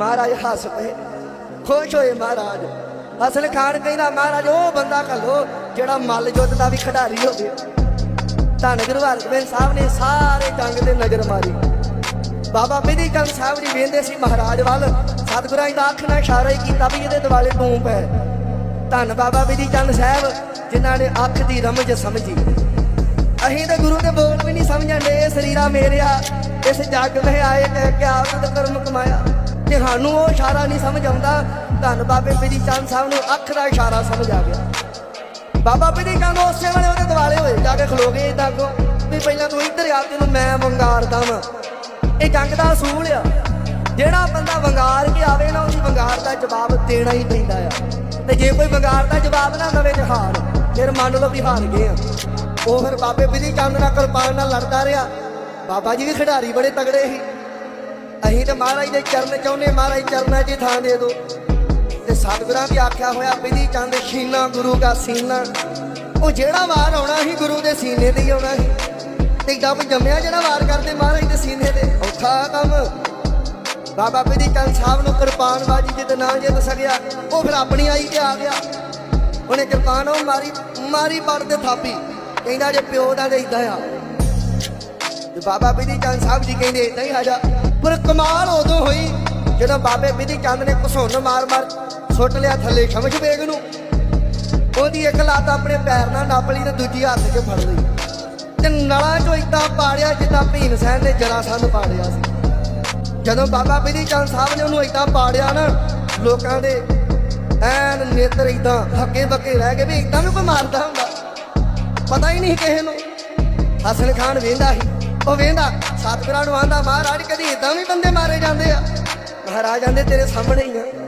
ਮਹਾਰਾਜ ਹੱਸ ਪਏ। ਖੁਸ਼ ਹੋਏ ਮਹਾਰਾਜ। ਅਸਲ ਖਾਨ ਕਹਿੰਦਾ, ਮਹਾਰਾਜ, ਉਹ ਬੰਦਾ ਕਹਲੋ ਜਿਹੜਾ ਮੱਲ ਯੁੱਧ ਦਾ ਵੀ ਖਿਡਾਰੀ ਹੋਵੇ। ਧੰਨ ਗੁਰੂ ਹਰਗੋਬਿੰਦ ਸਾਹਿਬ ਨੇ ਸਾਰੇ ਜੰਗ ਤੇ ਨਜ਼ਰ ਮਾਰੀ। ਬਾਬਾ ਬਿਧੀ ਚੰਦ ਸਾਹਿਬ ਜੀ ਵੇਂਦੇ ਸੀ ਮਹਾਰਾਜ ਵੱਲ। ਸਤਿਗੁਰਾਂ ਦਾ ਅੱਖ ਨਾਲ ਇਸ਼ਾਰਾ ਹੀ ਕੀਤਾ ਵੀ ਇਹਦੇ ਦਿਵਾਲੇ ਤੂੰ ਪੈ ਧੰਨ ਬਾਬਾ ਬਿਧੀ ਚੰਦ ਸਾਹਿਬ, ਜਿਨ੍ਹਾਂ ਨੇ ਅੱਖ ਦੀ ਰਮਜ ਸਮਝੀ। ਅਸੀਂ ਤਾਂ ਗੁਰੂ ਦੇ ਬੋਲ ਵੀ ਨਹੀਂ ਸਮਝਣ ਦੇ, ਸਰੀਰਾ ਮੇਰਿਆ। ਇਸ ਜੱਗ ਵਿੱਚ ਆਏ ਕਹਿ ਕੇ ਆਪ ਕਰਮ ਕਮਾਇਆ। ਤੇ ਸਾਨੂੰ ਉਹ ਇਸ਼ਾਰਾ ਨਹੀਂ ਸਮਝ ਆਉਂਦਾ, ਧੰਨ ਬਾਬੇ ਬਿਧੀ ਚੰਦ ਸਾਹਿਬ ਨੂੰ ਅੱਖ ਦਾ ਇਸ਼ਾਰਾ ਸਮਝ ਆ ਗਿਆ। ਬਾਬਾ ਬਿਧੀ ਚੰਦ ਉਸੇ ਵੇਲੇ ਉਹਦੇ ਦਿਵਾਲੇ ਹੋਏ, ਜਾ ਕੇ ਖਲੋ ਗਏ ਇਦਾਂ ਕੋ ਵੀ ਪਹਿਲਾਂ ਤੂੰ ਇੱਧਰ ਆ, ਤੈਨੂੰ ਮੈਂ ਵੰਗਾਰਦਾ ਵਾਂ। ਇਹ ਜੰਗ ਦਾ ਅਸੂਲ ਆ। ਜਿਹੜਾ ਬੰਦਾ ਵੰਗਾਰ ਕੇ ਆਵੇ ਨਾ, ਉਹਦੀ ਵੰਗਾਰ ਦਾ ਜਵਾਬ ਦੇਣਾ ਹੀ ਪੈਂਦਾ ਆ। ਤੇ ਜੇ ਕੋਈ ਵੰਗਾਰ ਦਾ ਜਵਾਬ ਨਾ ਦੇਵੇ ਤੇ ਹਾਰ, ਫਿਰ ਮੰਨ ਲਓ ਵੀ ਹਾਰ ਗਏ ਆ। ਉਹ ਫਿਰ ਬਾਬੇ ਬਿਧੀ ਚੰਦ ਨਾਲ ਕਿਰਪਾਨ ਨਾਲ ਲੜਦਾ ਰਿਹਾ। ਬਾਬਾ ਜੀ ਵੀ ਖਿਡਾਰੀ ਬੜੇ ਤਗੜੇ ਸੀ। ਅਸੀਂ ਤਾਂ ਮਹਾਰਾਜ ਦੇ ਚਰਨ ਚਾਹੁੰਦੇ ਮਹਾਰਾਜ ਚਰਨਾਂ 'ਚ ਥਾਂ ਦੇ ਦਿਓ। ਤੇ ਸਤਿਗੁਰਾਂ ਵੀ ਆਖਿਆ ਹੋਇਆ ਬਿਧੀ ਚੰਦ ਸ਼ੀਨਾ ਗੁਰੂ ਦਾ ਸੀਨਾ। ਉਹ ਜਿਹੜਾ ਵਾਰ ਆਉਣਾ ਸੀ, ਗੁਰੂ ਦੇ ਸੀਨੇ ਤੇ ਹੀ ਆਉਣਾ ਸੀ। ਤੇ ਡੱਬ ਜੰਮਿਆ ਜਿਹੜਾ ਵਾਰ ਕਰਦੇ ਮਹਾਰਾਜ ਦੇ ਸੀਨੇ ਤੇ। ਔਖਾ ਕੰਮ। ਬਾਬਾ ਬਿਧੀ ਚੰਦ ਸਾਹਿਬ ਨੂੰ ਕਿਰਪਾਨ ਬਾਜੀ ਜਿੱਦ ਨਾ ਜਿੱਤ ਸਕਿਆ। ਉਹ ਫਿਰ ਆਪਣੀ ਆਈ ਤੇ ਆ ਗਿਆ। ਉਹਨੇ ਕਿਰਪਾਨ ਉਹ ਮਾਰੀ ਮਾਰੀ ਪੜ ਤੇ ਥਾਪੀ। ਕਹਿੰਦਾ ਜੇ ਪਿਓ ਦਾ ਤੇ ਇਦਾਂ ਆ। ਤੇ ਬਾਬਾ ਬਿਧੀ ਚੰਦ ਸਾਹਿਬ ਜੀ ਕਹਿੰਦੇ ਇਦਾਂ ਹੀ ਆ ਜਾ। ਪਰ ਕਮਾਲ ਉਦੋਂ ਹੋਈ ਜਦੋਂ ਬਾਬੇ ਬਿਧੀ ਚੰਦ ਨੇ ਘਸੁੰਨ ਮਾਰ ਮਾਰ ਸੁੱਟ ਲਿਆ ਥੱਲੇ ਸ਼ਮਸ਼ ਬੇਗ ਨੂੰ। ਉਹਦੀ ਇੱਕ ਲੱਤ ਆਪਣੇ ਪੈਰ ਨਾਲ ਨੱਪ ਲਈ ਤੇ ਦੂਜੀ ਹੱਥ 'ਚ ਫੜ ਲਈ। ਤੇ ਨਲਾਂ 'ਚੋਂ ਇਦਾਂ ਪਾੜਿਆ ਜਿੱਦਾਂ ਭੀਮ ਸੈਨ ਨੇ ਜਰਾ ਸੰਨ ਪਾੜਿਆ ਸੀ। ਜਦੋਂ ਬਾਬਾ ਬਿਧੀ ਚੰਦ ਸਾਹਿਬ ਨੇ ਉਹਨੂੰ ਇਦਾਂ ਪਾੜਿਆ ਨਾ, ਲੋਕਾਂ ਦੇ ਐਨ ਨੇਤਰ ਇਦਾਂ ਹੱਕੇ ਬੱਕੇ ਰਹਿ ਗਏ ਵੀ ਇਦਾਂ ਵੀ ਕੋਈ ਮਾਰਦਾ ਹੁੰਦਾ। ਪਤਾ ਹੀ ਨਹੀਂ ਕਿਸੇ ਨੂੰ। ਹਸਨ ਖਾਨ ਵੇਂਦਾ ਸੀ। ਉਹ ਵੇਂਦਾ, ਸਤਿਗੁਰਾਂ ਨੂੰ ਆਂਦਾ, ਮਹਾਰਾਜ, ਕਦੀ ਇਦਾਂ ਵੀ ਬੰਦੇ ਮਾਰੇ ਜਾਂਦੇ ਆ? ਮਹਾਰਾਜ ਆਂਦੇ, ਤੇਰੇ ਸਾਹਮਣੇ ਹੀ ਆ।